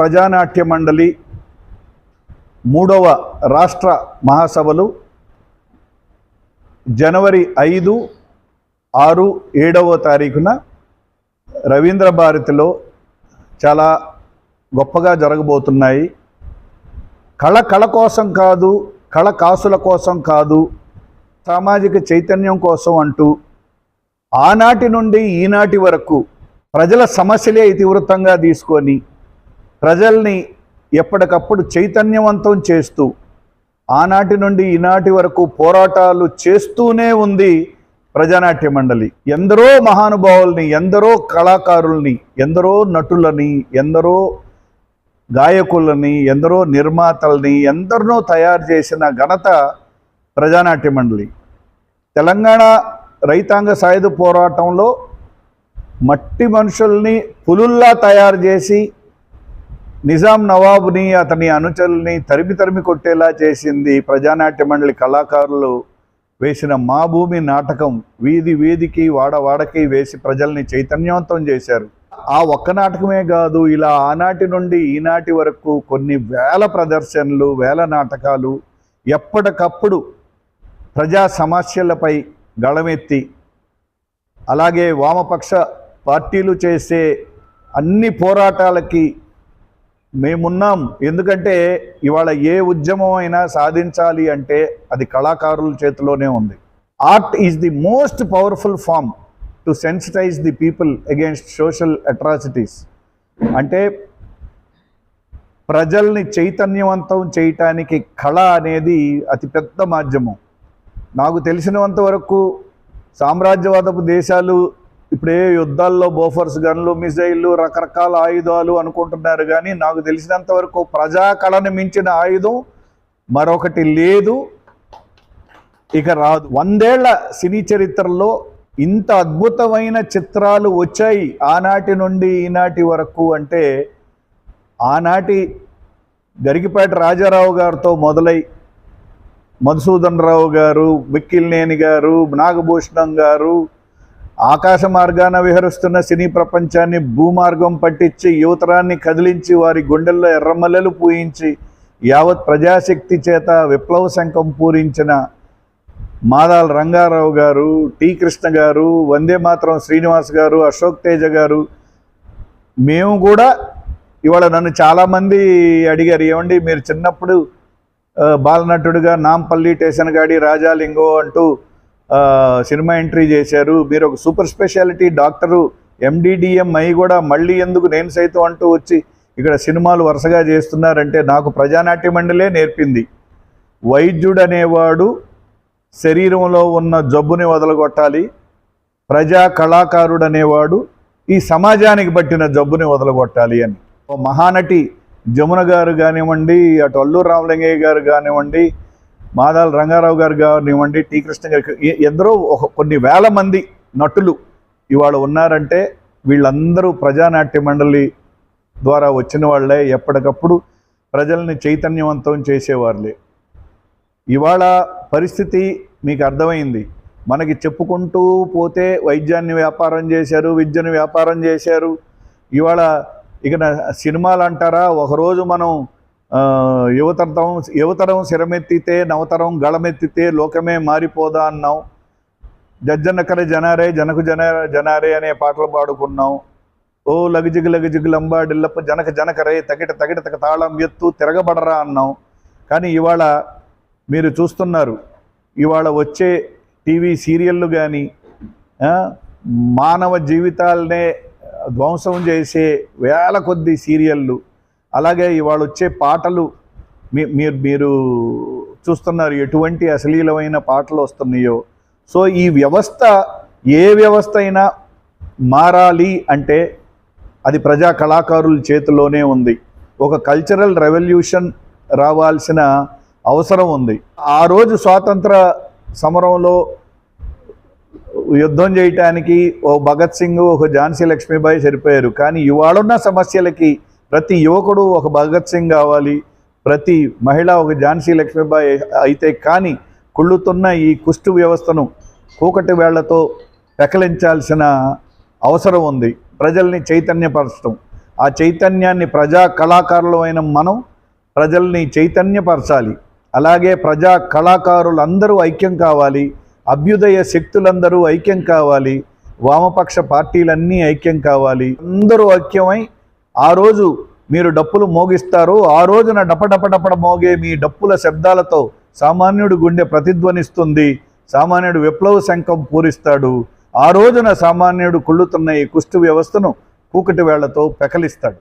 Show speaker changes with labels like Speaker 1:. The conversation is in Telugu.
Speaker 1: ప్రజానాట్య మండలి మూడవ రాష్ట్ర మహాసభలు జనవరి ఐదు ఆరు ఏడవ తారీఖున రవీంద్ర భారతిలో చాలా గొప్పగా జరగబోతున్నాయి. కళ కళ కోసం కాదు కళ కాసుల కోసం కాదు సామాజిక చైతన్యం కోసం అంటూ ఆనాటి నుండి ఈనాటి వరకు ప్రజల సమస్యలే ఇతివృత్తంగా తీసుకొని ప్రజల్ని ఎప్పటికప్పుడు చైతన్యవంతం చేస్తూ ఆనాటి నుండి ఈనాటి వరకు పోరాటాలు చేస్తూనే ఉంది ప్రజానాట్య మండలి. ఎందరో మహానుభావుల్ని ఎందరో కళాకారుల్ని ఎందరో నటులని ఎందరో గాయకులని ఎందరో నిర్మాతల్ని ఎందరినో తయారు చేసిన ఘనత ప్రజానాట్య మండలి. తెలంగాణ రైతాంగ సాయుధ పోరాటంలో మట్టి మనుషుల్ని పులుల్లా తయారు చేసి నిజాం నవాబుని అతని అనుచరుల్ని తరిమి తరిమి కొట్టేలా చేసింది ప్రజానాట్య మండలి కళాకారులు వేసిన మా భూమి నాటకం. వీధి వీధికి వాడ వాడకి వేసి ప్రజల్ని చైతన్యవంతం చేశారు. ఆ ఒక్క నాటకమే కాదు ఇలా ఆనాటి నుండి ఈనాటి వరకు కొన్ని వేల ప్రదర్శనలు వేల నాటకాలు ఎప్పటికప్పుడు ప్రజా సమస్యలపై గళమెత్తి అలాగే వామపక్ష పార్టీలు చేసే అన్ని పోరాటాలకి మేమున్నాం. ఎందుకంటే ఇవాళ ఏ ఉద్యమం అయినా సాధించాలి అంటే అది కళాకారుల చేతిలోనే ఉంది. Art is the most powerful form to sensitize the people against social atrocities అంటే ప్రజల్ని చైతన్యవంతం చేయటానికి కళ అనేది అతిపెద్ద మాధ్యమం. నాకు తెలిసినంత వరకు సామ్రాజ్యవాదపు దేశాలు ఇప్పుడే యుద్ధాల్లో బోఫర్స్ గన్లు మిసైళ్ళు రకరకాల ఆయుధాలు అనుకుంటున్నారు. కానీ నాకు తెలిసినంత వరకు ప్రజాకళను మించిన ఆయుధం మరొకటి లేదు. ఇక రాదు. వందేళ్ళ సినీ చరిత్రలో ఇంత అద్భుతమైన చిత్రాలు వచ్చాయి ఆనాటి నుండి ఈనాటి వరకు అంటే ఆనాటి గరికిపేట రాజారావు గారితో మొదలై మధుసూదన్ రావు గారు బిక్కిల్నేని గారు నాగభూషణం గారు ఆకాశ మార్గాన విహరిస్తున్న సినీ ప్రపంచాన్ని భూమార్గం పట్టించి యువతరాన్ని కదిలించి వారి గుండెల్లో ఎర్రమల్లెలు పూయించి యావత్ ప్రజాశక్తి చేత విప్లవ శంఖం పూరించిన మాదాల రంగారావు గారు టి కృష్ణ గారు వందే మాత్రం శ్రీనివాస్ గారు అశోక్ తేజ గారు మేము కూడా ఇవాళ నన్ను చాలామంది అడిగారు ఏమండి మీరు చిన్నప్పుడు బాలనటుడిగా బాలనటుడుగా నాంపల్లి టేషన్ గాడి రాజాలింగో అంటూ సినిమా ఎంట్రీ చేశారు. మీరు ఒక సూపర్ స్పెషాలిటీ డాక్టరు ఎండిడిఎం అయి కూడా మళ్ళీ ఎందుకు నేను సైతం అంటూ వచ్చి ఇక్కడ సినిమాలు వరుసగా చేస్తున్నారంటే నాకు ప్రజానాట్య మండలే నేర్పింది. వైద్యుడు అనేవాడు శరీరంలో ఉన్న జబ్బుని వదలగొట్టాలి. ప్రజా కళాకారుడు అనేవాడు ఈ సమాజానికి పట్టిన జబ్బుని వదలగొట్టాలి అని. ఓ మహానటి జమున గారు కానివ్వండి అటు అల్లూరు రామలింగయ్య గారు కానివ్వండి మాదాల రంగారావు గారు కానివ్వండి టీ కృష్ణ గారు ఎందరో ఒక కొన్ని వేల మంది నటులు ఇవాళ ఉన్నారంటే వీళ్ళందరూ ప్రజానాట్య మండలి ద్వారా వచ్చిన వాళ్ళే. ఎప్పటికప్పుడు ప్రజల్ని చైతన్యవంతం చేసేవారులే. ఇవాళ పరిస్థితి మీకు అర్థమైంది. మనకి చెప్పుకుంటూ పోతే వైద్యాన్ని వ్యాపారం చేశారు విద్యను వ్యాపారం చేశారు. ఇవాళ ఇక సినిమాలు అంటారా? ఒకరోజు మనం యువతరం యువతరం శిరమెత్తితే నవతరం గళమెత్తితే లోకమే మారిపోదా అన్నాం జజ్జనకర జనారే జనకు జన జనారే అనే పాటలు పాడుకున్నాం ఓ లగజిగు లగజిగు లంబాడిల్లప్ప జనక జనకరే తగిట తగిట తగ తాళం ఎత్తు తిరగబడరా అన్నాం కానీ ఇవాళ మీరు చూస్తున్నారు ఇవాళ వచ్చే టీవీ సీరియళ్ళు కానీ మానవ జీవితాలనే ధ్వంసం చేసే వేల కొద్ది సీరియళ్ళు అలాగే ఇవాళ వచ్చే పాటలు మీ మీరు మీరు చూస్తున్నారు ఎటువంటి అశ్లీలమైన పాటలు వస్తున్నాయో. సో ఈ వ్యవస్థ ఏ వ్యవస్థ అయినా మారాలి అంటే అది ప్రజా కళాకారుల చేతిలోనే ఉంది. ఒక కల్చరల్ రెవల్యూషన్ రావాల్సిన అవసరం ఉంది. ఆ రోజు స్వాతంత్ర సమరంలో యుద్ధం చేయటానికి ఓ భగత్ సింగ్ ఒక ఝాన్సీ లక్ష్మీబాయి సరిపోయారు. కానీ ఇవాళున్న సమస్యలకి ప్రతి యువకుడు ఒక భగత్ సింగ్ కావాలి ప్రతి మహిళ ఒక ఝాన్సీ లక్ష్మీబాయి అయితే కానీ కుళ్ళుతున్న ఈ కుష్టు వ్యవస్థను కూకటి వేళ్ళతో పెకలించాల్సిన అవసరం ఉంది. ప్రజల్ని చైతన్యపరచడం ఆ చైతన్యాన్ని ప్రజా కళాకారులమైన మనం ప్రజల్ని చైతన్యపరచాలి. అలాగే ప్రజా కళాకారులందరూ ఐక్యం కావాలి. అభ్యుదయ శక్తులందరూ ఐక్యం కావాలి. వామపక్ష పార్టీలన్నీ ఐక్యం కావాలి. అందరూ ఐక్యమై ఆ రోజు మీరు డప్పులు మోగిస్తారు ఆ రోజున డపడపడపడ మోగే మీ డప్పుల శబ్దాలతో సామాన్యుడు గుండె ప్రతిధ్వనిస్తుంది. సామాన్యుడు విప్లవ శంఖం పూరిస్తాడు. ఆ రోజున సామాన్యుడు కుళ్ళుతున్న ఈ కుష్టు వ్యవస్థను కూకటి వేళ్ళతో పెకలిస్తాడు.